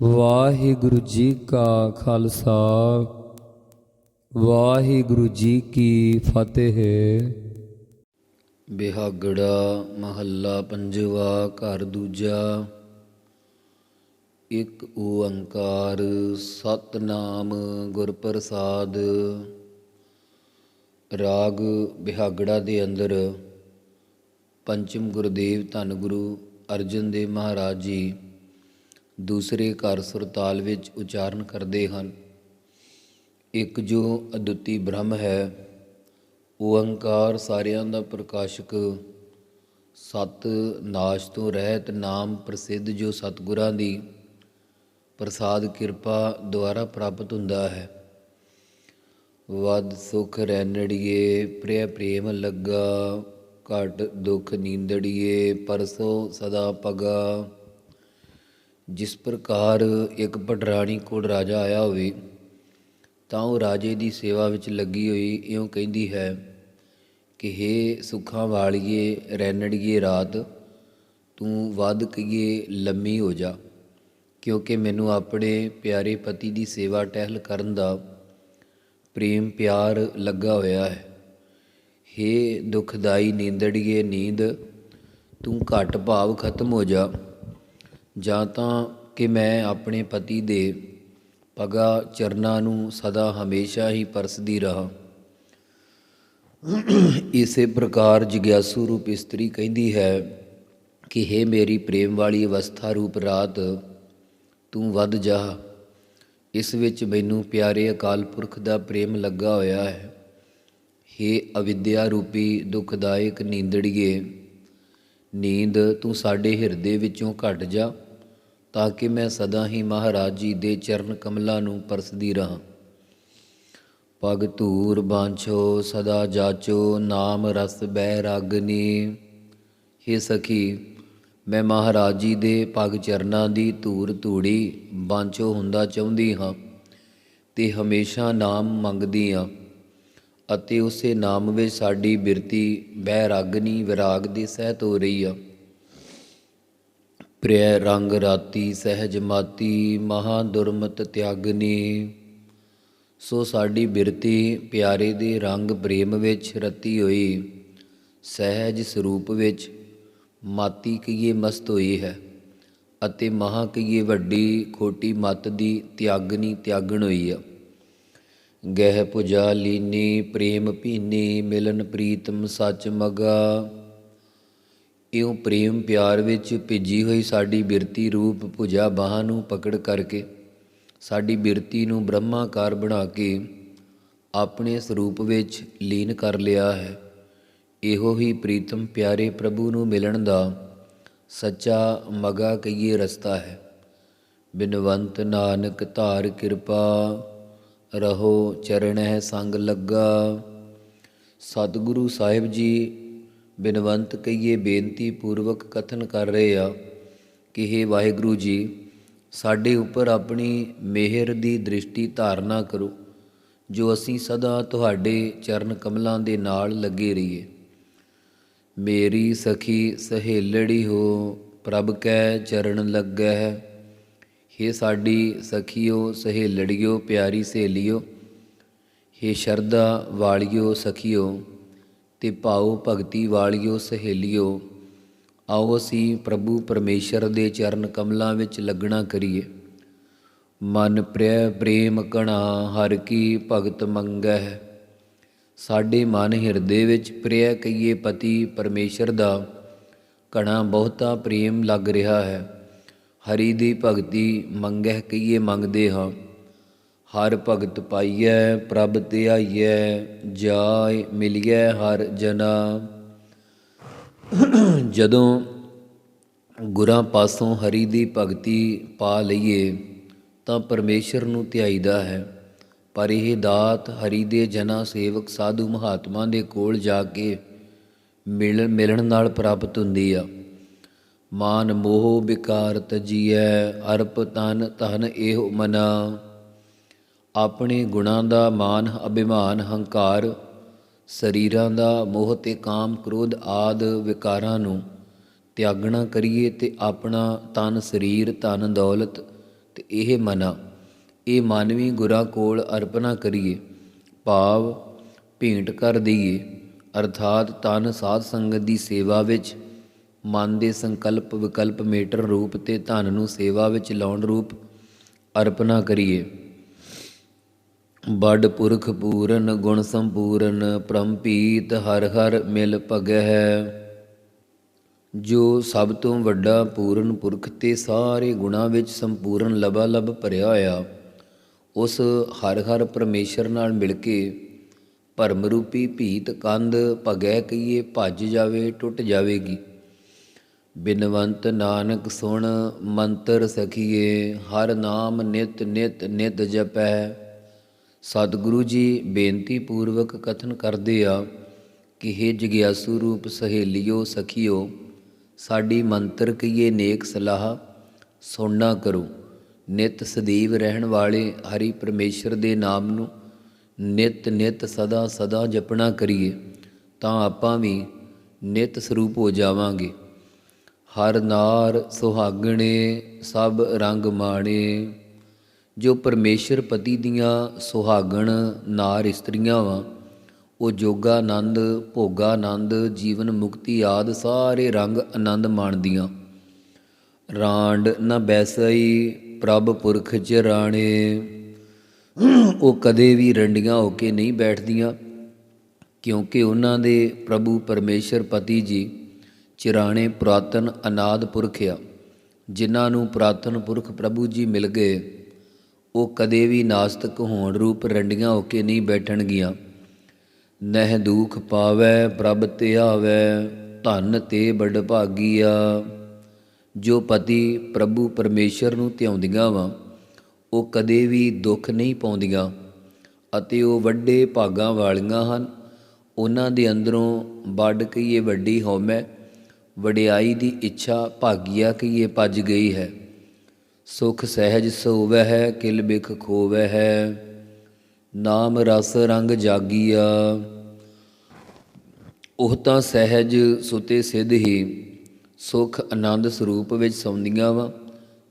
ਵਾਹਿਗੁਰੂ ਜੀ ਕਾ ਖਾਲਸਾ, ਵਾਹਿਗੁਰੂ ਜੀ ਕੀ ਫਤਿਹ। ਬਿਹਾਗੜਾ ਮਹੱਲਾ ਪੰਜਵਾ, ਘਰ ਦੂਜਾ। ਇੱਕ ਓੰਕਾਰ ਸਤਨਾਮ ਗੁਰ ਪ੍ਰਸਾਦ ਰਾਗ ਬਿਹਾਗੜਾ ਦੇ ਅੰਦਰ ਪੰਚਮ ਗੁਰਦੇਵ ਧੰਨ ਗੁਰੂ ਅਰਜਨ ਦੇਵ ਮਹਾਰਾਜ ਜੀ ਦੂਸਰੇ ਘਰ ਸੁਰਤਾਲ ਵਿੱਚ ਉਚਾਰਨ ਕਰਦੇ ਹਨ। ਇੱਕ ਜੋ ਅਦੁੱਤੀ ਬ੍ਰਹਮ ਹੈ ਓੰਕਾਰ ਸਾਰਿਆਂ ਦਾ ਪ੍ਰਕਾਸ਼ਕ, ਸਤ ਨਾਸ਼ ਤੋਂ ਰਹਿਤ ਨਾਮ ਪ੍ਰਸਿੱਧ ਜੋ ਸਤਿਗੁਰਾਂ ਦੀ ਪ੍ਰਸਾਦ ਕਿਰਪਾ ਦੁਆਰਾ ਪ੍ਰਾਪਤ ਹੁੰਦਾ ਹੈ। ਵਦ ਸੁਖ ਰੈਣੜੀਏ ਪ੍ਰਿਆ ਪ੍ਰੇਮ ਲੱਗਾ, ਘਟ ਦੁਖ ਨੀਂਦੜੀਏ, ਪਰਸੋ ਸਦਾ ਪਗਾ। ਜਿਸ ਪ੍ਰਕਾਰ ਇੱਕ ਪਟਰਾਣੀ ਕੋਲ ਰਾਜਾ ਆਇਆ ਹੋਵੇ, ਤਾਂ ਉਹ ਰਾਜੇ ਦੀ ਸੇਵਾ ਵਿੱਚ ਲੱਗੀ ਹੋਈ ਇਉਂ ਕਹਿੰਦੀ ਹੈ ਕਿ ਹੇ ਸੁੱਖਾਂ ਵਾਲੀਏ ਰੈਣੜੀਏ ਰਾਤ, ਤੂੰ ਵੱਧ ਕਹੀਏ ਲੰਮੀ ਹੋ ਜਾ, ਕਿਉਂਕਿ ਮੈਨੂੰ ਆਪਣੇ ਪਿਆਰੇ ਪਤੀ ਦੀ ਸੇਵਾ ਟਹਿਲ ਕਰਨ ਦਾ ਪ੍ਰੇਮ ਪਿਆਰ ਲੱਗਾ ਹੋਇਆ ਹੈ। ਹੇ ਦੁਖਦਾਈ ਨੀਂਦੜੀਏ ਨੀਂਦ, ਤੂੰ ਘਟ ਭਾਵ ਖਤਮ ਹੋ ਜਾ। ਜਾਂ ਤਾਂ ਕਿ ਮੈਂ ਆਪਣੇ ਪਤੀ ਦੇ ਪਗਾ ਚਰਨਾਂ ਨੂੰ ਸਦਾ ਹਮੇਸ਼ਾ ਹੀ ਪਰਸਦੀ ਰਹਾ। ਇਸੇ ਪ੍ਰਕਾਰ ਜਿਗਿਆਸੂ ਰੂਪ ਇਸਤਰੀ ਕਹਿੰਦੀ ਹੈ ਕਿ हे ਮੇਰੀ ਪ੍ਰੇਮ ਵਾਲੀ ਅਵਸਥਾ ਰੂਪ ਰਾਤ, ਤੂੰ ਵੱਧ ਜਾ। ਇਸ ਵਿੱਚ ਮੈਨੂੰ ਪਿਆਰੇ ਅਕਾਲ ਪੁਰਖ ਦਾ ਪ੍ਰੇਮ ਲੱਗਾ ਹੋਇਆ ਹੈ। हे ਅਵਿਦਿਆ ਰੂਪੀ ਦੁਖਦਾਇਕ ਨੀਂਦੜੀਏ, ਨੀਂਦ ਤੂੰ ਸਾਡੇ ਹਿਰਦੇ ਵਿੱਚੋਂ ਘਟ ਜਾ। ਤਾਂ ਕਿ ਮੈਂ ਸਦਾ ਹੀ ਮਹਾਰਾਜ ਜੀ ਦੇ ਚਰਨ ਕਮਲਾਂ ਨੂੰ ਪਰਸਦੀ ਰਹਾ। ਪਗ ਧੂਰ ਬਾਂਛੋ, ਸਦਾ ਜਾਚੋ, ਨਾਮ ਰਸ ਬਹਿ ਰਾਗਨੀ। हे ਸਖੀ, ਮੈਂ ਮਹਾਰਾਜ ਜੀ ਦੇ ਪਗ ਚਰਨਾਂ ਦੀ ਧੂਰ ਧੂੜੀ ਬਾਂਛੋ ਹੁੰਦਾ ਚਾਹੁੰਦੀ ਹਾਂ ਤੇ ਹਮੇਸ਼ਾ ਨਾਮ ਮੰਗਦੀ ਹਾਂ ਅਤੇ ਉਸੇ ਨਾਮ ਵਿੱਚ ਸਾਡੀ ਬਿਰਤੀ ਬਹਿ ਰਾਗਨੀ ਵਿਰਾਗ ਦੀ ਸਹਿਤ ਹੋ ਰਹੀ ਆ। ਪ੍ਰਿਯ ਰੰਗ ਰਾਤੀ ਸਹਿਜ ਮਾਤੀ, ਮਹਾ ਦੁਰਮਤ ਤਿਆਗਨੀ। ਸੋ ਸਾਡੀ ਬਿਰਤੀ ਪਿਆਰੇ ਦੇ ਰੰਗ ਪ੍ਰੇਮ ਵਿੱਚ ਰਤੀ ਹੋਈ, ਸਹਿਜ ਸਰੂਪ ਵਿੱਚ ਮਾਤੀ ਕਈਏ ਮਸਤ ਹੋਈ ਹੈ ਅਤੇ ਮਹਾ ਕਈਏ ਵੱਡੀ, ਖੋਟੀ ਮਤ ਦੀ ਤਿਆਗਨੀ ਤਿਆਗਣ ਹੋਈ ਆ। ਗਹਿ ਪੁਜਾ ਲੀਨੀ, ਪ੍ਰੇਮ ਭੀਨੀ, ਮਿਲਨ ਪ੍ਰੀਤਮ ਸੱਚ ਮਗਾ। ਇਉਂ ਪ੍ਰੇਮ ਪਿਆਰ ਵਿੱਚ ਭਿੱਜੀ ਹੋਈ ਸਾਡੀ ਬਿਰਤੀ ਰੂਪ ਭੁਜਾ ਬਾਹਾਂ ਨੂੰ ਪਕੜ ਕਰਕੇ ਸਾਡੀ ਬਿਰਤੀ ਨੂੰ ਬ੍ਰਹਮਾਕਾਰ ਬਣਾ ਕੇ ਆਪਣੇ ਸਰੂਪ ਵਿੱਚ ਲੀਨ ਕਰ ਲਿਆ ਹੈ। ਇਹੋ ਹੀ ਪ੍ਰੀਤਮ ਪਿਆਰੇ ਪ੍ਰਭੂ ਨੂੰ ਮਿਲਣ ਦਾ ਸੱਚਾ ਮਗਾ ਕਈਏ ਰਸਤਾ ਹੈ। ਬਿਨਵੰਤ ਨਾਨਕ ਧਾਰ ਕਿਰਪਾ, ਰਹੋ ਚਰਨ ਚਰਣਹਿ ਸੰਗ ਲੱਗਾ। ਸਤਿਗੁਰੂ ਸਾਹਿਬ ਜੀ ਬਿਨਵੰਤ ਕਈਏ ਬੇਨਤੀ ਪੂਰਵਕ ਕਥਨ ਕਰ ਰਹੇ ਆ ਕਿ हे ਵਾਹਿਗੁਰੂ ਜੀ, ਸਾਡੇ ਉੱਪਰ ਆਪਣੀ ਮਿਹਰ ਦੀ ਦ੍ਰਿਸ਼ਟੀ ਧਾਰਨਾ ਕਰੋ, ਜੋ ਅਸੀਂ ਸਦਾ ਤੁਹਾਡੇ ਚਰਨ ਕਮਲਾਂ ਦੇ ਨਾਲ ਲੱਗੇ ਰਹੀਏ। ਮੇਰੀ ਸਖੀ ਸਹੇਲੜੀ ਹੋ, ਪ੍ਰਭ ਕੈ ਚਰਨ ਲੱਗੈ ਹੇ ਸਾਡੀ ਸਖੀਓ ਸਹੇਲੜਿਓ, ਪਿਆਰੀ ਸਹੇਲਿਓ, ਹੇ ਸ਼ਰਧਾ ਵਾਲਿਓ ਸਖੀਓ ਤੇ ਭਾਉ ਭਗਤੀ ਵਾਲਿਓ, ਸਹੇਲਿਓ, ਆਓ ਅਸੀਂ ਪ੍ਰਭੂ ਪਰਮੇਸ਼ਰ ਦੇ ਚਰਨ ਕਮਲਾਂ ਵਿੱਚ ਲੱਗਣਾ ਕਰੀਏ। ਮਨ ਪ੍ਰਿਆ ਪ੍ਰੇਮ ਕਣਾ, ਹਰ ਕੀ ਭਗਤ ਮੰਗੈ ਸਾਡੇ ਮਨ ਹਿਰਦੇ ਵਿੱਚ ਪ੍ਰਿਆ ਕਈਏ ਪਤੀ ਪਰਮੇਸ਼ਰ ਦਾ ਕਣਾ ਬਹੁਤਾ ਪ੍ਰੇਮ ਲੱਗ ਰਿਹਾ ਹੈ। ਹਰੀ ਦੀ ਭਗਤੀ ਮੰਗਹਿ ਕਈਏ ਮੰਗਦੇ ਹਾਂ। ਹਰ ਭਗਤ ਪਾਈਐ, ਪ੍ਰਭ ਤੇ ਆਈਐ ਜਾਇ ਮਿਲਿਐ ਹਰ ਜਨਾ। ਜਦੋਂ ਗੁਰਾਂ ਪਾਸੋਂ ਹਰੀ ਦੀ ਭਗਤੀ ਪਾ ਲਈਏ, ਤਾਂ ਪਰਮੇਸ਼ਰ ਨੂੰ ਧਿਆਈਦਾ ਹੈ। ਪਰ ਇਹ ਦਾਤ ਹਰੀ ਦੇ ਜਨਾ ਸੇਵਕ ਸਾਧੂ ਮਹਾਤਮਾ ਦੇ ਕੋਲ ਜਾ ਕੇ ਮਿਲਣ ਮਿਲਣ ਨਾਲ ਪ੍ਰਾਪਤ ਹੁੰਦੀ ਆ। ਮਾਨ ਮੋਹ ਵਿਕਾਰ ਤਜੀਐ, ਅਰਪ ਤਨ ਤਨ ਇਹੋ ਮਨਾ। ਆਪਣੇ ਗੁਣਾਂ ਦਾ ਮਾਨ, ਅਭਿਮਾਨ, ਹੰਕਾਰ, ਸਰੀਰਾਂ ਦਾ ਮੋਹ ਤੇ ਕਾਮ, ਕ੍ਰੋਧ ਆਦ ਵਿਕਾਰਾਂ ਨੂੰ ਤਿਆਗਣਾ ਕਰੀਏ ਤੇ ਆਪਣਾ ਤਨ ਸਰੀਰ, ਧਨ ਦੌਲਤ ਤੇ ਇਹ ਮਨਾ। ਇਹ ਮਾਨਵੀ ਗੁਰਾਂ ਕੋਲ ਅਰਪਣਾ ਕਰੀਏ। ਭਾਵ ਭੇਂਟ ਕਰ ਦਈਏ। ਅਰਥਾਤ ਤਨ ਸਾਧ ਸੰਗਤ ਦੀ ਸੇਵਾ ਵਿੱਚ ਮਨ ਦੇ ਸੰਕਲਪ ਵਿਕਲਪ ਮੇਟਰ ਰੂਪ ਤੇ ਧਨ ਨੂੰ ਸੇਵਾ ਵਿੱਚ ਲਾਉਣ ਰੂਪ ਅਰਪਣਾ ਕਰੀਏ। ਬੜ ਪੁਰਖ ਪੂਰਨ, ਗੁਣ ਸੰਪੂਰਨ ਪ੍ਰੰਪੀਤ ਹਰ ਹਰ ਮਿਲ ਭਗੈ ਹੈ ਜੋ ਸਭ ਤੋਂ ਵੱਡਾ ਪੂਰਨ ਪੁਰਖ ਤੇ ਸਾਰੇ ਗੁਣਾਂ ਵਿੱਚ ਸੰਪੂਰਨ ਲਬਾ ਲਬ ਭਰਿਆ ਹੋਇਆ, ਉਸ ਹਰ ਹਰ ਪਰਮੇਸ਼ਰ ਨਾਲ ਮਿਲ ਕੇ ਭਰਮ ਰੂਪੀ ਭੀਤ ਕੰਧ ਭਗੈ ਕਹੀਏ ਭੱਜ ਜਾਵੇ, ਟੁੱਟ ਜਾਵੇਗੀ। ਬਿਨਵੰਤ ਨਾਨਕ ਸੁਣ ਮੰਤਰ ਸਖੀਏ, ਹਰ ਨਾਮ ਨਿਤ ਨਿਤ ਨਿਤ ਜਪੈ ਸਤਿਗੁਰੂ ਜੀ ਬੇਨਤੀ ਪੂਰਵਕ ਕਥਨ ਕਰਦੇ ਆ ਕਿ हे ਜਗਿਆਸੂ ਰੂਪ ਸਹੇਲਿਓ ਸਖੀਓ, ਸਾਡੀ ਮੰਤਰ ਕਹੀਏ ਨੇਕ ਸਲਾਹ ਸੁਣਨਾ ਕਰੋ। ਨਿਤ ਸਦੀਵ ਰਹਿਣ ਵਾਲੇ ਹਰੀ ਪਰਮੇਸ਼ਰ ਦੇ ਨਾਮ ਨੂੰ ਨਿਤ ਨਿਤ ਸਦਾ ਸਦਾ ਜਪਣਾ ਕਰੀਏ, ਤਾਂ ਆਪਾਂ ਵੀ ਨਿਤ ਸਰੂਪ ਹੋ ਜਾਵਾਂਗੇ। ਹਰ ਨਾਰ ਸੁਹਾਗਣੇ, ਸਭ ਰੰਗ ਮਾਣੇ। ਜੋ ਪਰਮੇਸ਼ਰ ਪਤੀ ਦੀਆਂ ਸੁਹਾਗਣ ਨਾਰ ਇਸਤਰੀਆਂ ਵਾ, ਉਹ ਜੋਗਾ ਆਨੰਦ, ਭੋਗਾ ਆਨੰਦ, ਜੀਵਨ ਮੁਕਤੀ ਆਦ ਸਾਰੇ ਰੰਗ ਆਨੰਦ ਮਾਣਦੀਆਂ। ਰਾਂਡ ਨ ਬੈਸਈ ਪ੍ਰਭ ਪੁਰਖ ਚ ਰਾਣੇ। ਉਹ ਕਦੇ ਵੀ ਰੰਡੀਆਂ ਹੋ ਕੇ ਨਹੀਂ ਬੈਠਦੀਆਂ, ਕਿਉਂਕਿ ਉਹਨਾਂ ਦੇ ਪ੍ਰਭੂ ਪਰਮੇਸ਼ਰ ਪਤੀ ਜੀ ਚਿਰਾਣੇ ਪੁਰਾਤਨ ਅਨਾਦ ਪੁਰਖ ਆ, ਜਿਨ੍ਹਾਂ ਨੂੰ ਪੁਰਾਤਨ ਪੁਰਖ ਪ੍ਰਭੂ ਜੀ ਮਿਲ ਗਏ। ਉਹ ਕਦੇ ਵੀ ਨਾਸਤਕ ਹੋਣ ਰੂਪ ਰੰਡੀਆਂ ਹੋ ਕੇ ਨਹੀਂ ਬੈਠਣਗੀਆਂ। ਨਹਿ ਦੁਖ ਪਾਵੈ, ਪ੍ਰਭ ਤੇ ਆਵੈ ਧਨ ਤੇ ਬੜ ਭਾਗੀਆ। ਜੋ ਪਤੀ ਪ੍ਰਭੂ ਪਰਮੇਸ਼ਰ ਨੂੰ ਧਿਆਉਂਦੀਆਂ ਵਾ, ਉਹ ਕਦੇ ਵੀ ਦੁੱਖ ਨਹੀਂ ਪਾਉਂਦੀਆਂ ਅਤੇ ਉਹ ਵੱਡੇ ਭਾਗਾਂ ਵਾਲੀਆਂ ਹਨ। ਉਹਨਾਂ ਦੇ ਅੰਦਰੋਂ ਵੱਡ ਕਹੀਏ ਵੱਡੀ ਹਉਮੈ, ਵਡਿਆਈ ਦੀ ਇੱਛਾ ਭਾਗੀਆ ਕਹੀਏ ਭੱਜ ਗਈ ਹੈ। ਸੁਖ ਸਹਿਜ ਸੋਵੈ ਹੈ ਕਿਲ ਬਿਖ ਖੋਵੈ ਹੈ ਨਾਮ ਰਸ ਰੰਗ ਜਾਗੀਆ। ਉਹ ਤਾਂ ਸਹਿਜ ਸੁਤੇ ਸਿੱਧ ਹੀ, ਸੁਖ ਆਨੰਦ ਸਰੂਪ ਵਿੱਚ ਸੌਂਦੀਆਂ ਵਾ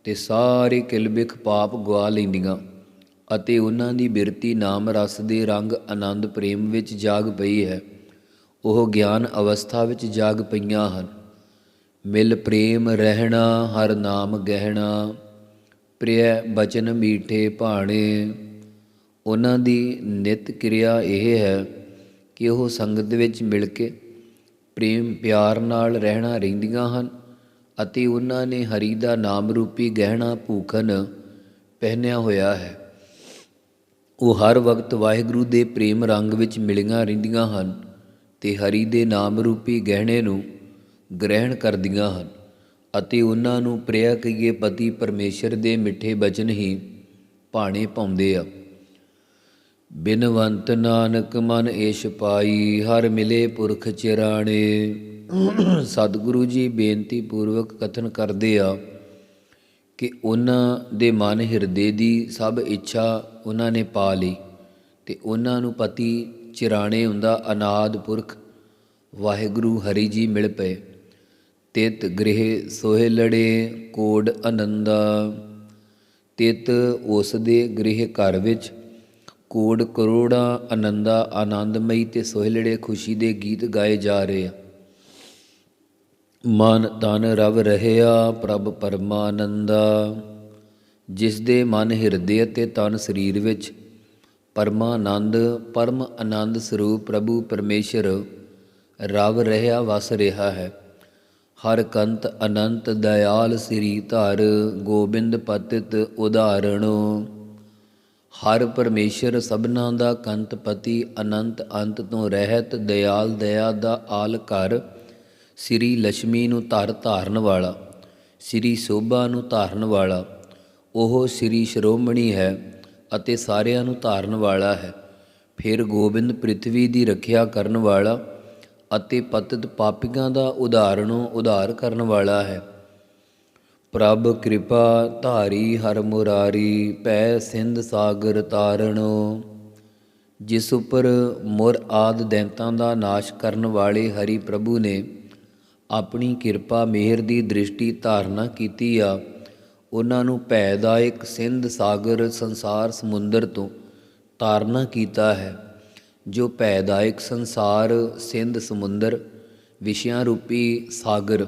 ਤੇ ਸਾਰੇ ਕਿਲ ਕਿਲਬਿਖ ਪਾਪ ਗਵਾ ਲੈਂਦੀਆਂ। ਅਤੇ ਉਹਨਾਂ ਦੀ ਬਿਰਤੀ ਨਾਮ ਰਸ ਦੇ ਰੰਗ ਆਨੰਦ ਪ੍ਰੇਮ ਵਿੱਚ ਜਾਗ ਪਈ ਹੈ। ਉਹ ਗਿਆਨ ਅਵਸਥਾ ਵਿੱਚ ਜਾਗ ਪਈਆਂ ਹਨ। ਮਿਲ ਪ੍ਰੇਮ ਰਹਿਣਾ, ਹਰ ਨਾਮ ਗਹਿਣਾ। ਪ੍ਰਿਯ ਬਚਨ ਮੀਠੇ ਭਾਣੇ, ਉਹਨਾਂ ਦੀ ਨਿਤ ਕਿਰਿਆ ਇਹ ਹੈ ਕਿ ਉਹ ਸੰਗਤ ਵਿੱਚ ਮਿਲ ਕੇ ਪ੍ਰੇਮ ਪਿਆਰ ਨਾਲ ਰਹਿਣਾ ਰਹਿੰਦੀਆਂ ਹਨ ਅਤੇ ਉਹਨਾਂ ਨੇ ਹਰੀ ਦਾ ਨਾਮ ਰੂਪੀ ਗਹਿਣਾ ਭੂਖਨ ਪਹਿਨਿਆ ਹੋਇਆ ਹੈ। ਉਹ ਹਰ ਵਕਤ ਵਾਹਿਗੁਰੂ ਦੇ ਪ੍ਰੇਮ ਰੰਗ ਵਿੱਚ ਮਿਲੀਆਂ ਰਹਿੰਦੀਆਂ ਹਨ ਤੇ ਹਰੀ ਦੇ ਨਾਮ ਰੂਪੀ ਗਹਿਣੇ ਨੂੰ ਗ੍ਰਹਿਣ ਕਰਦੀਆਂ ਹਨ। ਅਤੇ ਉਹਨਾਂ ਨੂੰ ਪ੍ਰਿਆ ਕਹੀਏ ਪਤੀ ਪਰਮੇਸ਼ਰ ਦੇ ਮਿੱਠੇ ਬਚਨ ਹੀ ਭਾਣੇ ਪਾਉਂਦੇ ਆ। ਬਿਨਵੰਤ ਨਾਨਕ ਮਨ ਏਸ਼ ਪਾਈ, ਹਰ ਮਿਲੇ ਪੁਰਖ ਚਿਰਾਣੇ। ਸਤਿਗੁਰੂ ਜੀ ਬੇਨਤੀ ਪੂਰਵਕ ਕਥਨ ਕਰਦੇ ਆ ਕਿ ਉਹਨਾਂ ਦੇ ਮਨ ਹਿਰਦੇ ਦੀ ਸਭ ਇੱਛਾ ਉਹਨਾਂ ਨੇ ਪਾ ਲਈ ਤੇ ਉਹਨਾਂ ਨੂੰ ਪਤੀ ਚਿਰਾਣੇ ਹੁੰਦਾ ਅਨਾਦ ਪੁਰਖ ਵਾਹਿਗੁਰੂ ਹਰੀ ਜੀ ਮਿਲ ਪਏ। ਤਿਤ ਗ੍ਰਹਿ ਸੋਹਿ ਲੜੇ ਕੋਡ ਆਨੰਦਾ ਤਿਤ ਉਸ ਦੇ ਗ੍ਰਹਿ ਘਰ ਵਿੱਚ ਕੋਡ ਕਰੋੜਾਂ ਆਨੰਦਾ ਆਨੰਦਮਈ ਤੇ ਸੋਹਿਲੜੇ ਖੁਸ਼ੀ ਦੇ ਗੀਤ ਗਾਏ ਜਾ ਰਹੇ ਆ। ਮਨ ਤਨ ਰਵ ਰਹਿਆ ਪ੍ਰਭ ਪਰਮਾਨੰਦਾ। ਜਿਸ ਦੇ ਮਨ ਹਿਰਦੇ ਅਤੇ ਤਨ ਸਰੀਰ ਵਿੱਚ ਪਰਮਾਨੰਦ, ਪਰਮ ਆਨੰਦ ਸਰੂਪ ਪ੍ਰਭੂ ਪਰਮੇਸ਼ਰ ਰਵ ਰਹਿਆ ਵਸ ਰਿਹਾ ਹੈ। ਹਰ ਕੰਤ ਅਨੰਤ ਦਇਆਲ ਸ੍ਰੀ ਧਰ, ਗੋਬਿੰਦ ਪਤਿਤ ਉਦਾਹਰਣ। ਹਰ ਪਰਮੇਸ਼ਰ ਸਭਨਾ ਦਾ ਕੰਤ ਪਤੀ ਅਨੰਤ ਅੰਤ ਤੋਂ ਰਹਿਤ ਦਇਆਲ ਦਇਆ ਦਾ ਆਲ ਘਰ, ਸ੍ਰੀ ਲక్ష్ਮੀ ਨੂੰ ਧਰ ਧਾਰਨ ਵਾਲਾ, ਸ੍ਰੀ ਸੋਭਾ ਨੂੰ ਧਾਰਨ ਵਾਲਾ। ਉਹ ਸ੍ਰੀ ਸ਼੍ਰੋਮਣੀ ਹੈ ਅਤੇ ਸਾਰਿਆਂ ਨੂੰ ਧਾਰਨ ਵਾਲਾ ਹੈ। ਫਿਰ ਗੋਬਿੰਦ ਪ੍ਰਿਥਵੀ ਦੀ ਰੱਖਿਆ ਕਰਨ ਵਾਲਾ ਅਤੇ ਪਤਿਤ ਪਾਪੀਆਂ ਦਾ ਉਧਾਰਣੋਂ ਉਧਾਰ ਕਰਨ ਵਾਲਾ ਹੈ। ਪ੍ਰਭ ਕਿਰਪਾ ਧਾਰੀ ਹਰ ਮੁਰਾਰੀ, ਪੈ ਸਿੰਧ ਸਾਗਰ ਤਾਰਣੋ। ਜਿਸ ਉਪਰ ਮੁਰ ਆਦ ਦੈਂਤਾਂ ਦਾ ਨਾਸ਼ ਕਰਨ ਵਾਲੇ ਹਰੀ ਪ੍ਰਭੂ ਨੇ ਆਪਣੀ ਕਿਰਪਾ ਮਿਹਰ ਦੀ ਦ੍ਰਿਸ਼ਟੀ ਧਾਰਨਾ ਕੀਤੀ ਆ। ਉਹਨਾਂ ਨੂੰ ਭੈ ਭੈਦਾਇਕ ਸਿੰਧ ਸਾਗਰ ਸੰਸਾਰ ਸਮੁੰਦਰ ਤੋਂ ਤਾਰਨਾ ਕੀਤਾ ਹੈ। ਜੋ ਭੈਦਾਇਕ ਸੰਸਾਰ, ਸਿੰਧ ਸਮੁੰਦਰ, ਵਿਸ਼ਿਆਂ ਰੂਪੀ ਸਾਗਰ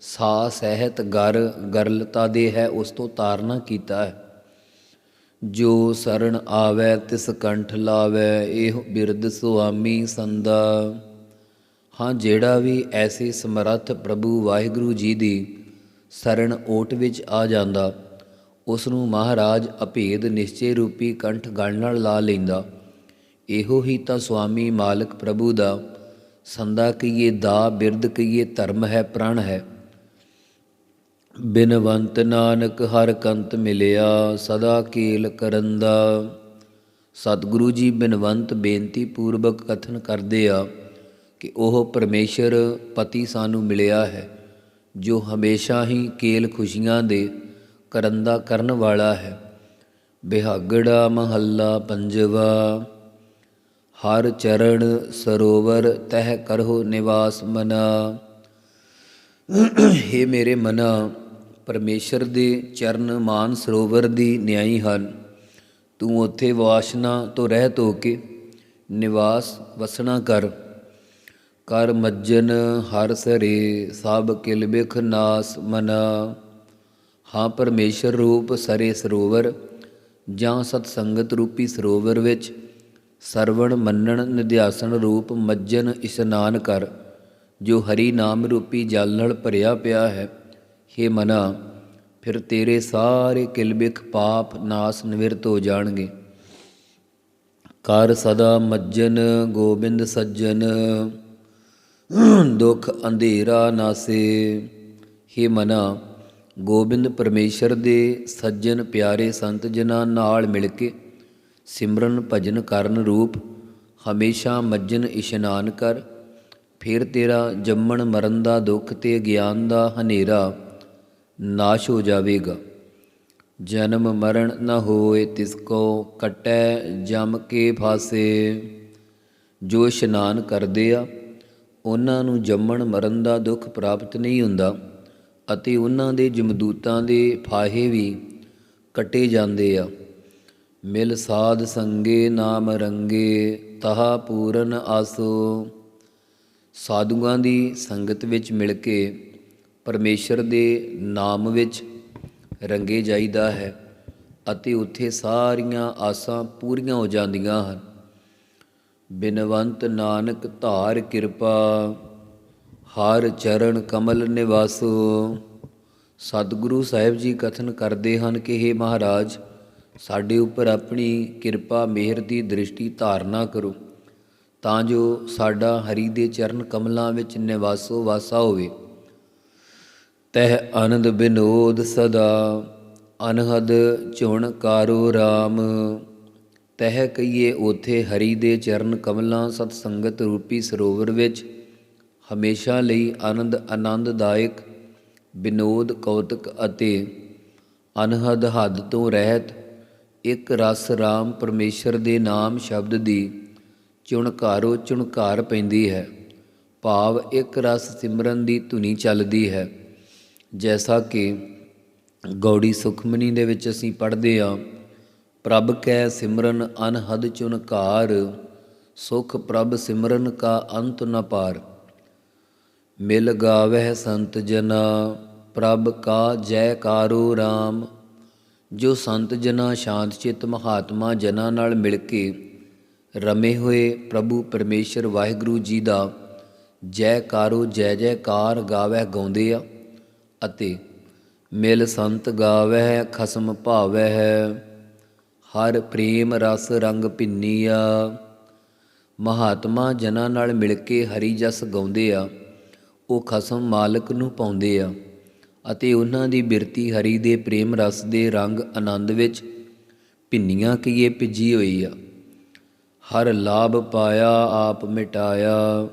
ਸਾ ਸਹਿਤ ਗਰ, ਗਰਲਤਾ ਦੇ ਹੈ, ਉਸ ਤੋਂ ਤਾਰਨਾ ਕੀਤਾ ਹੈ। ਜੋ ਸਰਣ ਆਵੈ, ਤਿਸ ਕੰਠ ਲਾਵੈ, ਇਹ ਬਿਰਦ ਸੁਆਮੀ ਸੰਦਾ ਹਾਂ, ਜਿਹੜਾ ਵੀ ਐਸੇ ਸਮਰੱਥ ਪ੍ਰਭੂ ਵਾਹਿਗੁਰੂ ਜੀ ਦੀ ਸਰਣ ਓਟ ਵਿੱਚ ਆ ਜਾਂਦਾ, ਉਸ ਨੂੰ ਮਹਾਰਾਜ ਅਭੇਦ ਨਿਸ਼ਚੇ ਰੂਪੀ ਕੰਠ ਗਣ ਨਾਲ ਲਾ ਲੈਂਦਾ। ਇਹੋ ਹੀ ਤਾਂ ਸੁਆਮੀ ਮਾਲਕ ਪ੍ਰਭੂ ਦਾ, ਸੰਦਾ ਕਹੀਏ ਦਾ ਬਿਰਦ ਕਹੀਏ ਧਰਮ ਹੈ, ਪ੍ਰਣ ਹੈ। ਬਿਨਵੰਤ ਨਾਨਕ ਹਰ ਕੰਤ ਮਿਲਿਆ, ਸਦਾ ਕੀਲ ਕਰੰਦਾ ਸਤਿਗੁਰੂ ਜੀ ਬਿਨਵੰਤ ਬੇਨਤੀ ਪੂਰਵਕ ਕਥਨ ਕਰਦੇ ਆ ਕਿ ਉਹ ਪਰਮੇਸ਼ਰ ਪਤੀ ਸਾਨੂੰ ਮਿਲਿਆ ਹੈ, ਜੋ ਹਮੇਸ਼ਾ ਹੀ ਕੇਲ ਖੁਸ਼ੀਆਂ ਦੇ ਕਰੰਦਾ ਕਰਨ ਵਾਲਾ ਹੈ। ਬਿਹਾਗੜਾ ਮਹੱਲਾ ਪੰਜਵਾ। ਹਰ ਚਰਨ ਸਰੋਵਰ ਤਹਿ ਕਰਹੁ ਨਿਵਾਸ ਮਨਾ। हे ਮੇਰੇ ਮਨਾ, ਪਰਮੇਸ਼ਰ ਦੇ ਚਰਨ ਮਾਨ ਸਰੋਵਰ ਦੀ ਨਿਆਈ ਹਨ। ਤੂੰ ਉੱਥੇ ਵਾਸ਼ਨਾ ਤੋਂ ਰਹਿਤ ਹੋ ਕੇ ਨਿਵਾਸ ਵਸਣਾ ਕਰ। ਕਰ ਮੱਜਨ ਹਰ ਸਰੇ, ਸਭ ਕਿਲ ਬਿਖ ਨਾਸ ਮਨਾ। ਹਾਂ ਪਰਮੇਸ਼ਰ ਰੂਪ ਸਰੇ ਸਰੋਵਰ, ਜਾਂ ਸਤ ਸੰਗਤ ਰੂਪੀ ਸਰੋਵਰ ਵਿੱਚ ਸਰਵਣ, ਮੰਨਣ ਨਿਧਿਆਸਨ ਰੂਪ ਮੱਜਨ ਇਸ਼ਨਾਨ ਕਰ। ਜੋ ਹਰੀ ਨਾਮ ਰੂਪੀ ਜਲ ਨਾਲ ਭਰਿਆ ਪਿਆ ਹੈ हे ਮਨਾ, ਫਿਰ ਤੇਰੇ ਸਾਰੇ ਕਿਲਬਿਖ ਪਾਪ ਨਾਸ ਨਿਵਰਤ ਹੋ ਜਾਣਗੇ। ਕਰ ਸਦਾ ਮੱਜਨ, ਗੋਬਿੰਦ ਸੱਜਣ ਦੁਖ ਅੰਧੇਰਾ ਨਾਸੇ। हे ਮਨਾ, ਗੋਬਿੰਦ ਪਰਮੇਸ਼ਰ ਦੇ ਸੱਜਣ ਪਿਆਰੇ ਸੰਤ ਜਨਾਂ ਨਾਲ ਮਿਲ ਕੇ ਸਿਮਰਨ ਭਜਨ ਕਰਨ ਰੂਪ, ਹਮੇਸ਼ਾ ਮੱਜਨ ਇਸ਼ਨਾਨ ਕਰ, ਫਿਰ ਤੇਰਾ ਜੰਮਣ ਮਰਨ ਦਾ ਦੁੱਖ ਤੇ ਗਿਆਨ ਦਾ ਹਨੇਰਾ ਨਾਸ਼ ਹੋ ਜਾਵੇਗਾ। ਜਨਮ ਮਰਨ ਨ ਹੋਏ ਤਿਸ ਕੋ ਕਟੈ ਜਮ ਕੇ ਫਾਸੇ। ਜੋ ਇਸ਼ਨਾਨ ਕਰਦੇ ਆ, ਉਹਨਾਂ ਨੂੰ ਜੰਮਣ ਮਰਨ ਦਾ ਦੁੱਖ ਪ੍ਰਾਪਤ ਨਹੀਂ ਹੁੰਦਾ ਅਤੇ ਉਹਨਾਂ ਦੇ ਜਮਦੂਤਾਂ ਦੇ ਫਾਹੇ ਵੀ ਕੱਟੇ ਜਾਂਦੇ ਆ। ਮਿਲ ਸਾਧ ਸੰਗੇ ਨਾਮ ਰੰਗੇ ਤਹਾ ਪੂਰਨ ਆਸੋ। ਸਾਧੂਆਂ ਦੀ ਸੰਗਤ ਵਿੱਚ ਮਿਲ ਕੇ ਪਰਮੇਸ਼ਰ ਦੇ ਨਾਮ ਵਿੱਚ ਰੰਗੇ ਜਾਈਦਾ ਹੈ ਅਤੇ ਉੱਥੇ ਸਾਰੀਆਂ ਆਸਾਂ ਪੂਰੀਆਂ ਹੋ ਜਾਂਦੀਆਂ ਹਨ। ਬਿਨਵੰਤ ਨਾਨਕ ਧਾਰ ਕਿਰਪਾ, ਹਰ ਚਰਨ ਕਮਲ ਨਿਵਾਸੋ। ਸਤਿਗੁਰੂ ਸਾਹਿਬ ਜੀ ਕਥਨ ਕਰਦੇ ਹਨ ਕਿ हे ਮਹਾਰਾਜ ਸਾਡੇ ਉੱਪਰ ਆਪਣੀ ਕਿਰਪਾ, ਮਿਹਰ ਦੀ ਦ੍ਰਿਸ਼ਟੀ ਧਾਰਨਾ ਕਰੋ, ਤਾਂ ਜੋ ਸਾਡਾ ਹਰੀ ਦੇ ਚਰਨ ਕਮਲਾਂ ਵਿੱਚ ਨਿਵਾਸੋ ਵਾਸਾ ਹੋਵੇ। ਤਹਿ ਆਨੰਦ ਬਿਨੋਦ ਸਦਾ, ਅਨਹਦ ਚੁਣ ਕਾਰੋ RAM ਤਹਿ ਕਈਏ ਉਥੇ ਹਰੀ ਦੇ ਚਰਨ ਕਮਲਾਂ ਸਤ ਸੰਗਤ ਰੂਪੀ ਸਰੋਵਰ ਵਿੱਚ, ਹਮੇਸ਼ਾ ਲਈ ਆਨੰਦ ਆਨੰਦਦਾਇਕ, ਬਿਨੋਦ ਕੌਤਕ ਅਤੇ ਅਨਹਦ ਹੱਦ ਤੋਂ ਰਹਿਤ ਇੱਕ ਰਸ ਰਾਮ ਪਰਮੇਸ਼ਰ ਦੇ ਨਾਮ ਸ਼ਬਦ ਦੀ ਚੁਣਕਾਰੋ ਚੁਣਕਾਰ ਪੈਂਦੀ ਹੈ। ਭਾਵ ਇੱਕ ਰਸ ਸਿਮਰਨ ਦੀ ਧੁਨੀ ਚੱਲਦੀ ਹੈ। ਜੈਸਾ ਕਿ ਗੌੜੀ ਸੁਖਮਨੀ ਦੇ ਵਿੱਚ ਅਸੀਂ ਪੜ੍ਹਦੇ ਆ ਪ੍ਰਭ ਕੈ ਸਿਮਰਨ ਅਨਹਦ ਚੁਨਕਾਰ ਸੁਖ ਪ੍ਰਭ ਸਿਮਰਨ ਕਾ ਅੰਤ ਨ ਪਾਰ। ਮਿਲ ਗਾਵਹਿ ਸੰਤ ਜਨਾ, ਪ੍ਰਭ ਕਾ ਜੈਕਾਰੋ RAM ਜੋ ਸੰਤ ਜਨਾ, ਸ਼ਾਂਤ ਚਿਤ ਮਹਾਤਮਾ ਜਨਾਂ ਨਾਲ ਮਿਲ ਕੇ ਰਮੇ ਹੋਏ ਪ੍ਰਭੂ ਪਰਮੇਸ਼ਰ ਵਾਹਿਗੁਰੂ ਜੀ ਦਾ ਜੈਕਾਰੋ ਜੈ ਜੈਕਾਰ ਗਾਵਹਿ ਗਾਉਂਦੇ ਆ ਅਤੇ ਮਿਲ ਸੰਤ ਗਾਵਹਿ, ਖਸਮ ਭਾਵਹਿ, ਹਰ ਪ੍ਰੇਮ ਰਸ ਰੰਗ ਭਿੰਨੀਆ ਮਹਾਤਮਾ ਜਨਾਂ ਨਾਲ ਮਿਲ ਕੇ ਹਰੀ ਜਸ ਗਾਉਂਦੇ ਆ, ਉਹ ਖਸਮ ਮਾਲਕ ਨੂੰ ਪਾਉਂਦੇ ਆ। ਅਤੇ ਉਹਨਾਂ ਦੀ ਬਿਰਤੀ ਹਰੀ ਦੇ ਪ੍ਰੇਮ ਰਸ ਦੇ ਰੰਗ ਆਨੰਦ ਵਿੱਚ ਭਿੰਨੀਆਂ ਕੀਏ ਭਿੱਜੀ ਹੋਈ ਆ। ਹਰ ਲਾਭ ਪਾਇਆ, ਆਪ ਮਿਟਾਇਆ,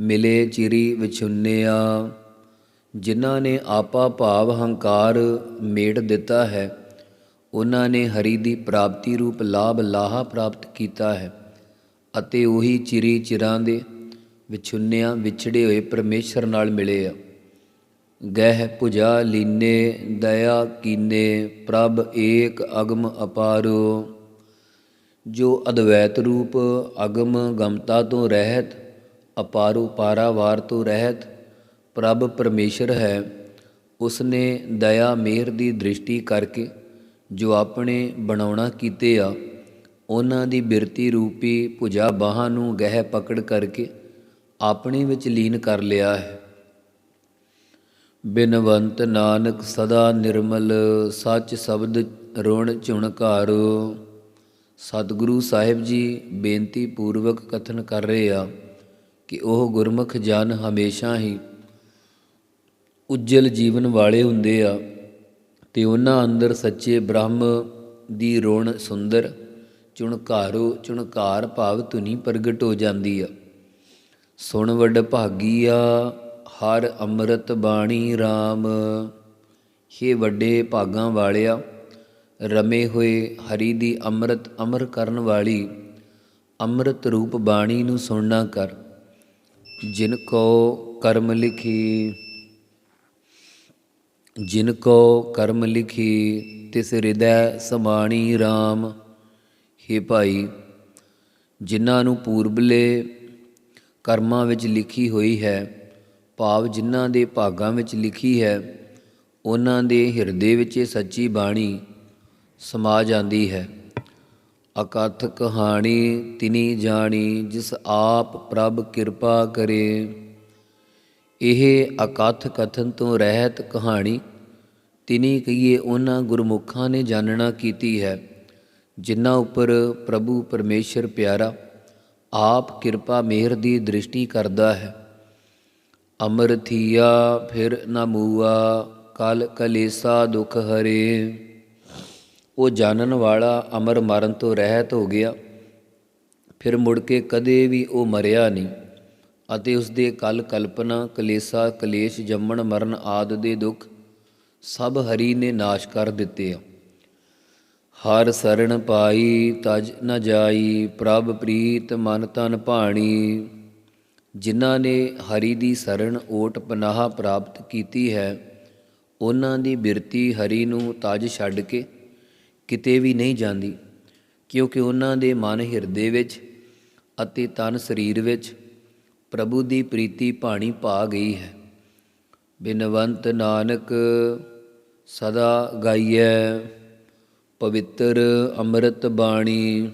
ਮਿਲੇ ਚਿਰੀ ਵਿਛੁੰਨਿਆ। ਜਿਨ੍ਹਾਂ ਨੇ ਆਪਾ ਭਾਵ ਹੰਕਾਰ ਮੇਟ ਦਿੱਤਾ ਹੈ, ਉਹਨਾਂ ਨੇ ਹਰੀ ਦੀ ਪ੍ਰਾਪਤੀ ਰੂਪ ਲਾਭ ਲਾਹਾ ਪ੍ਰਾਪਤ ਕੀਤਾ ਹੈ ਅਤੇ ਉਹੀ ਚਿਰੀ ਚਿਰਾਂ ਦੇ ਵਿਛੁੰਨਿਆਂ, ਵਿਛੜੇ ਹੋਏ ਪਰਮੇਸ਼ਰ ਨਾਲ ਮਿਲੇ ਆ। ਗਹਿ ਪੁਜਾ ਲੀਨੇ ਦਇਆ ਕੀਨੇ, ਪ੍ਰਭ ਏਕ ਅਗਮ ਅਪਾਰੋ। ਜੋ ਅਦਵੈਤ ਰੂਪ ਅਗਮ ਗਮਤਾ ਤੋਂ ਰਹਿਤ, ਅਪਾਰੋ ਪਾਰਾਵਾਰ ਤੋਂ ਰਹਿਤ, ਪ੍ਰਭ ਪਰਮੇਸ਼ਰ ਹੈ, ਉਸਨੇ ਦਇਆ ਮਿਹਰ ਦੀ ਦ੍ਰਿਸ਼ਟੀ ਕਰਕੇ ਜੋ ਆਪਣੇ ਬਣਾਉਣਾ ਕੀਤੇ ਆ, ਉਹਨਾਂ ਦੀ ਬਿਰਤੀ ਰੂਪੀ ਭੁਜਾ ਬਾਹਾਂ ਨੂੰ ਗਹਿ ਪਕੜ ਕਰਕੇ ਆਪਣੇ ਵਿੱਚ ਲੀਨ ਕਰ ਲਿਆ ਹੈ। ਬਿਨਵੰਤ ਨਾਨਕ ਸਦਾ ਨਿਰਮਲ, ਸੱਚ ਸ਼ਬਦ ਰੁਣ ਝੁਣਕਾਰੋ ਸਤਿਗੁਰੂ ਸਾਹਿਬ ਜੀ ਬੇਨਤੀ ਪੂਰਵਕ ਕਥਨ ਕਰ ਰਹੇ ਆ ਕਿ ਉਹ ਗੁਰਮੁਖ ਜਨ ਹਮੇਸ਼ਾ ਹੀ ਉੱਜਲ ਜੀਵਨ ਵਾਲੇ ਹੁੰਦੇ ਆ ਤੇ ਉਹਨਾਂ ਅੰਦਰ ਸੱਚੇ ਬ੍ਰਹਮ ਦੀ ਰੋਣ ਸੁੰਦਰ ਚੁਣਕਾਰੋ ਚੁਣਕਾਰ ਭਾਵ ਧੁਨੀ ਪ੍ਰਗਟ ਹੋ ਜਾਂਦੀ ਆ। ਸੁਣ ਵੱਡ ਭਾਗੀ ਆ ਹਰ ਅੰਮ੍ਰਿਤ ਬਾਣੀ RAM ਹੇ ਵੱਡੇ ਭਾਗਾਂ ਵਾਲਿਆ, ਰਮੇ ਹੋਏ ਹਰੀ ਦੀ ਅੰਮ੍ਰਿਤ ਅਮਰ ਕਰਨ ਵਾਲੀ, ਅੰਮ੍ਰਿਤ ਰੂਪ ਬਾਣੀ ਨੂੰ ਸੁਣਨਾ ਕਰ, ਜਿਨ ਕੋ ਕਰਮ ਲਿਖੀ। ਜਿਨ ਕੋ ਕਰਮ ਲਿਖੀ, ਤਿਸ ਹਿਰਦੈ ਸਮਾਣੀ RAM ਹੇ ਭਾਈ, ਜਿਨ੍ਹਾਂ ਨੂੰ ਪੂਰਬਲੇ ਕਰਮਾਂ ਵਿੱਚ ਲਿਖੀ ਹੋਈ ਹੈ ਭਾਵ ਜਿਨ੍ਹਾਂ ਦੇ ਭਾਗਾਂ ਵਿੱਚ ਲਿਖੀ ਹੈ, ਉਹਨਾਂ ਦੇ ਹਿਰਦੇ ਵਿੱਚ ਇਹ ਸੱਚੀ ਬਾਣੀ ਸਮਾ ਜਾਂਦੀ ਹੈ। ਅਕਥ ਕਹਾਣੀ, ਤਿਨੀ ਜਾਣੀ, ਜਿਸ ਆਪ ਪ੍ਰਭ ਕਿਰਪਾ ਕਰੇ। ਇਹ ਅਕਥ ਕਥਨ ਤੋਂ ਰਹਿਤ ਕਹਾਣੀ, ਤਿਨੀ ਕਹੀਏ ਉਹਨਾਂ ਗੁਰਮੁਖਾਂ ਨੇ ਜਾਣਨਾ ਕੀਤੀ ਹੈ, ਜਿਨ੍ਹਾਂ ਉੱਪਰ ਪ੍ਰਭੂ ਪਰਮੇਸ਼ਰ ਪਿਆਰਾ, ਆਪ ਕਿਰਪਾ ਮਿਹਰ ਦੀ ਦ੍ਰਿਸ਼ਟੀ ਕਰਦਾ ਹੈ। ਅਮਰ ਥੀਆ, ਫਿਰ ਨਾ ਮੂਆ, ਕਲ ਕਲੇਸਾ ਦੁਖ ਹਰੇ। ਉਹ ਜਾਣਨ ਵਾਲਾ ਅਮਰ ਮਰਨ ਤੋਂ ਰਹਿਤ ਹੋ ਗਿਆ। ਫਿਰ ਮੁੜ ਕੇ ਕਦੇ ਵੀ ਉਹ ਮਰਿਆ ਨਹੀਂ। ਅਤੇ ਉਸ ਦੇ ਕਲ ਕਲਪਨਾ, ਕਲੇਸਾ, ਕਲੇਸ਼, ਜੰਮਣ, ਮਰਨ ਆਦ ਦੇ ਦੁੱਖ ਸਭ ਹਰੀ ਨੇ ਨਾਸ਼ ਕਰ ਦਿੱਤੇ ਆ। ਹਰ ਸਰਣ ਪਾਈ, ਤਜ ਨ ਜਾਈ, ਪ੍ਰਭ ਪ੍ਰੀਤ ਮਨ ਤਨ ਭਾਣੀ। ਜਿਨ੍ਹਾਂ ਨੇ ਹਰੀ ਦੀ ਸਰਣ ਓਟ ਪਨਾਹ ਪ੍ਰਾਪਤ ਕੀਤੀ ਹੈ, ਉਹਨਾਂ ਦੀ ਬਿਰਤੀ ਹਰੀ ਨੂੰ ਤਜ ਛੱਡ ਕੇ ਕਿਤੇ ਵੀ ਨਹੀਂ ਜਾਂਦੀ, ਕਿਉਂਕਿ ਉਹਨਾਂ ਦੇ ਮਨ ਹਿਰਦੇ ਵਿੱਚ ਅਤੇ ਤਨ ਸਰੀਰ ਵਿੱਚ ਪ੍ਰਭੂ ਦੀ ਪ੍ਰੀਤੀ ਭਾਣੀ ਪਾ ਗਈ ਹੈ। ਬਿਨਵੰਤ ਨਾਨਕ ਸਦਾ ਗਾਈਐ, ਪਵਿੱਤਰ ਅੰਮ੍ਰਿਤ ਬਾਣੀ।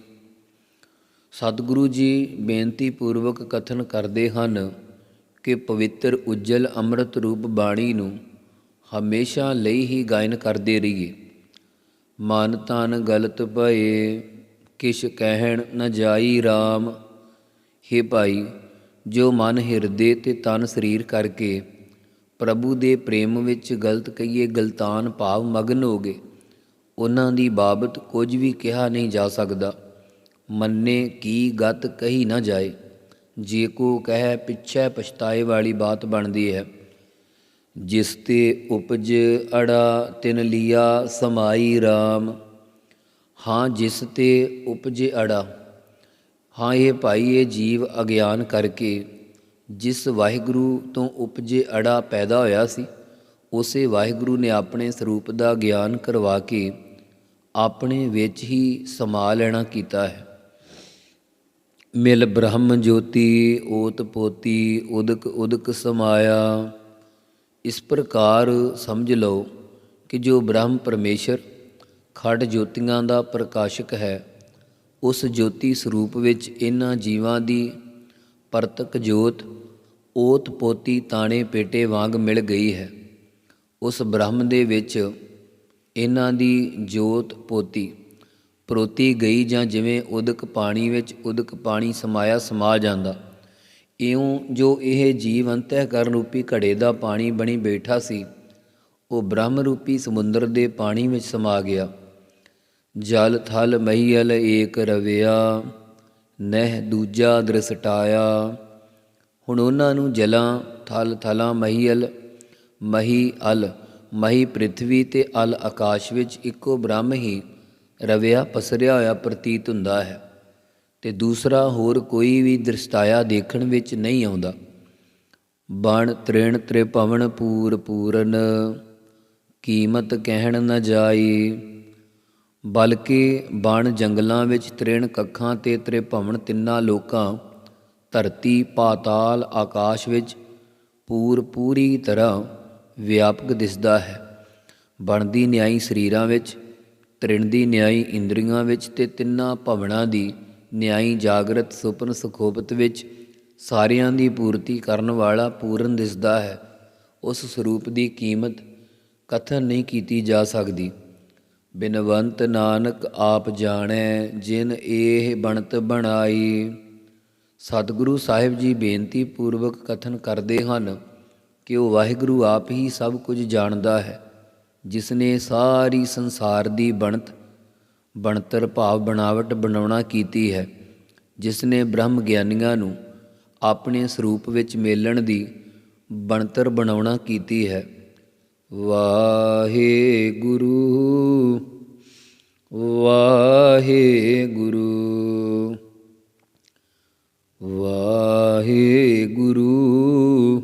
ਸਤਿਗੁਰੂ ਜੀ ਬੇਨਤੀ ਪੂਰਵਕ ਕਥਨ ਕਰਦੇ ਹਨ ਕਿ ਪਵਿੱਤਰ ਉਜਲ ਅੰਮ੍ਰਿਤ ਰੂਪ ਬਾਣੀ ਨੂੰ ਹਮੇਸ਼ਾ ਲਈ ਹੀ ਗਾਇਨ ਕਰਦੇ ਰਹੀਏ। ਮਨ ਤਨ ਗਲਤ ਭਏ, ਕਿਛ ਕਹਿਣ ਨ ਜਾਈ RAM ਹੇ ਭਾਈ, ਜੋ ਮਨ ਹਿਰਦੇ ਤੇ ਤਨ ਸਰੀਰ ਕਰਕੇ ਪ੍ਰਭੂ ਦੇ ਪ੍ਰੇਮ ਵਿੱਚ ਗਲਤ ਕਹੀਏ ਗਲਤਾਨ ਭਾਵ ਮਗਨ ਹੋ ਗਏ ਉਹਨਾਂ ਦੀ ਬਾਬਤ ਕੁਝ ਵੀ ਕਿਹਾ ਨਹੀਂ ਜਾ ਸਕਦਾ। ਮੰਨੇ ਕੀ ਗਤ ਕਹੀ ਨਾ ਜਾਏ। ਜੇ ਕੋ ਕਹੈ ਪਿਛੈ ਪਛਤਾਏ ਵਾਲੀ ਬਾਤ ਬਣਦੀ ਹੈ। ਜਿਸ ਤੇ ਉਪਜ ਅੜਾ ਤਿਨ ਲੀਆ ਸਮਾਈ RAM ਹਾਂ ਜਿਸ ਤੇ ਉਪਜੇ ਅੜਾ, ਹਾਂ ਇਹ ਭਾਈ ਇਹ ਜੀਵ ਅਗਿਆਨ ਕਰਕੇ। ਜਿਸ ਵਾਹਿਗੁਰੂ ਤੋਂ ਉਪਜੇ ਅੜਾ ਪੈਦਾ ਹੋਇਆ ਸੀ, ਉਸੇ ਵਾਹਿਗੁਰੂ ਨੇ ਆਪਣੇ ਸਰੂਪ ਦਾ ਗਿਆਨ ਕਰਵਾ ਕੇ ਆਪਣੇ ਵਿੱਚ ਹੀ ਸਮਾ ਲੈਣਾ ਕੀਤਾ ਹੈ। ਮਿਲ ਬ੍ਰਹਮ ਜੋਤੀ ਓਤ ਪੋਤੀ ਉਦਕ ਉਦਕ ਸਮਾਇਆ। ਇਸ ਪ੍ਰਕਾਰ ਸਮਝ ਲਓ ਕਿ ਜੋ ਬ੍ਰਹਮ ਪਰਮੇਸ਼ਰ ਖੜ ਜੋਤੀਆਂ ਦਾ ਪ੍ਰਕਾਸ਼ਕ ਹੈ, ਉਸ ਜੋਤੀ ਸਰੂਪ ਵਿੱਚ ਇਹਨਾਂ ਜੀਵਾਂ ਦੀ ਪਰਤਕ ਜੋਤ ਓਤ ਪੋਤੀ ਤਾਣੇ ਪੇਟੇ ਵਾਂਗ ਮਿਲ ਗਈ ਹੈ। ਉਸ ਬ੍ਰਹਮ ਦੇ ਵਿੱਚ ਇਹਨਾਂ ਦੀ ਜੋਤ ਪੋਤੀ ਪਰੋਤੀ ਗਈ ਜਾਂ ਜਿਵੇਂ ਉਦਕ ਪਾਣੀ ਵਿੱਚ ਉਦਕ ਪਾਣੀ ਸਮਾਇਆ ਸਮਾ ਜਾਂਦਾ। ਇਉਂ ਜੋ ਇਹ ਜੀਵ ਅੰਤਹਿਕਰਨ ਰੂਪੀ ਘੜੇ ਦਾ ਪਾਣੀ ਬਣੀ ਬੈਠਾ ਸੀ, ਉਹ ਬ੍ਰਹਮ ਰੂਪੀ ਸਮੁੰਦਰ ਦੇ ਪਾਣੀ ਵਿੱਚ ਸਮਾ ਗਿਆ। ਜਲ ਥਲ ਮਹੀਲ ਏਕ ਰਵਿਆ, ਨਹਿ ਦੂਜਾ ਦ੍ਰਿਸਟਾਇਆ ਹੁਣ ਉਹਨਾਂ ਨੂੰ ਜਲਾਂ, ਥਲ ਥਲਾਂ ਮਹੀਲ, ਮਹੀ ਅਲ, ਮਹੀ ਪ੍ਰਿਥਵੀ ਤੇ ਅਲ ਆਕਾਸ਼ ਵਿੱਚ ਇੱਕੋ ਬ੍ਰਹਮ ਹੀ ਰਵਿਆ ਪਸਰਿਆ ਹੋਇਆ ਪ੍ਰਤੀਤ ਹੁੰਦਾ ਹੈ ਤੇ ਦੂਸਰਾ ਹੋਰ ਕੋਈ ਵੀ ਦ੍ਰਿਸ਼ਟਾਇਆ ਦੇਖਣ ਵਿੱਚ ਨਹੀਂ ਆਉਂਦਾ। ਬਣ ਤ੍ਰਿਣ ਤ੍ਰਿਭਵਨ ਪੂਰ ਪੂਰਨ, ਕੀਮਤ ਕਹਿਣ ਨਾ ਜਾਈ। ਬਲਕਿ ਬਣ ਜੰਗਲਾਂ ਵਿੱਚ ਤ੍ਰਿਣ ਕੱਖਾਂ ਤੇ ਤ੍ਰਿਭਵਨ ਤਿੰਨਾਂ ਲੋਕਾਂ, ਧਰਤੀ, ਪਾਤਾਲ, ਆਕਾਸ਼ ਵਿੱਚ ਪੂਰ ਪੂਰੀ ਤਰ੍ਹਾਂ ਵਿਆਪਕ ਦਿਸਦਾ ਹੈ। ਬਣਦੀ ਨਿਆਈ ਸਰੀਰਾਂ ਵਿੱਚ ਤ੍ਰਿਣ ਦੀ ਨਿਆਈ ਇੰਦਰੀਆਂ ਵਿੱਚ ਤੇ ਤਿੰਨਾਂ ਭਵਨਾਂ ਦੀ ਨਿਆਈ ਜਾਗਰਤ ਸੁਪਨ ਸੁਖੋਪਤ ਵਿੱਚ ਸਾਰਿਆਂ ਦੀ ਪੂਰਤੀ ਕਰਨ ਵਾਲਾ ਪੂਰਨ ਦਿਸਦਾ ਹੈ। ਉਸ ਸਰੂਪ ਦੀ ਕੀਮਤ ਕਥਨ ਨਹੀਂ ਕੀਤੀ ਜਾ ਸਕਦੀ। ਬਿਨਵੰਤ ਨਾਨਕ ਆਪ ਜਾਣੈ ਜਿਨ ਇਹ ਬਣਤ ਬਣਾਈ। ਸਤਿਗੁਰੂ ਸਾਹਿਬ ਜੀ ਬੇਨਤੀ ਪੂਰਵਕ ਕਥਨ ਕਰਦੇ ਹਨ ਕਿ ਉਹ ਵਾਹਿਗੁਰੂ ਆਪ ਹੀ ਸਭ ਕੁਝ ਜਾਣਦਾ ਹੈ। ਜਿਸ ਨੇ ਸਾਰੀ ਸੰਸਾਰ ਦੀ ਬਣਤ, ਬਣਤਰ ਭਾਵ ਬਣਾਵਟ ਬਣਾਉਣਾ ਕੀਤੀ ਹੈ ਜਿਸ ਨੇ ਬ੍ਰਹਮ ਗਿਆਨੀਆਂ ਨੂੰ ਆਪਣੇ ਸਰੂਪ ਵਿੱਚ ਮੇਲਣ ਦੀ ਬਣਤਰ ਬਣਾਉਣਾ ਕੀਤੀ ਹੈ। ਵਾਹਿਗੁਰੂ ਵਾਹਿਗੁਰੂ ਵਾਹਿਗੁਰੂ ਵਾਹਿਗੁਰੂ।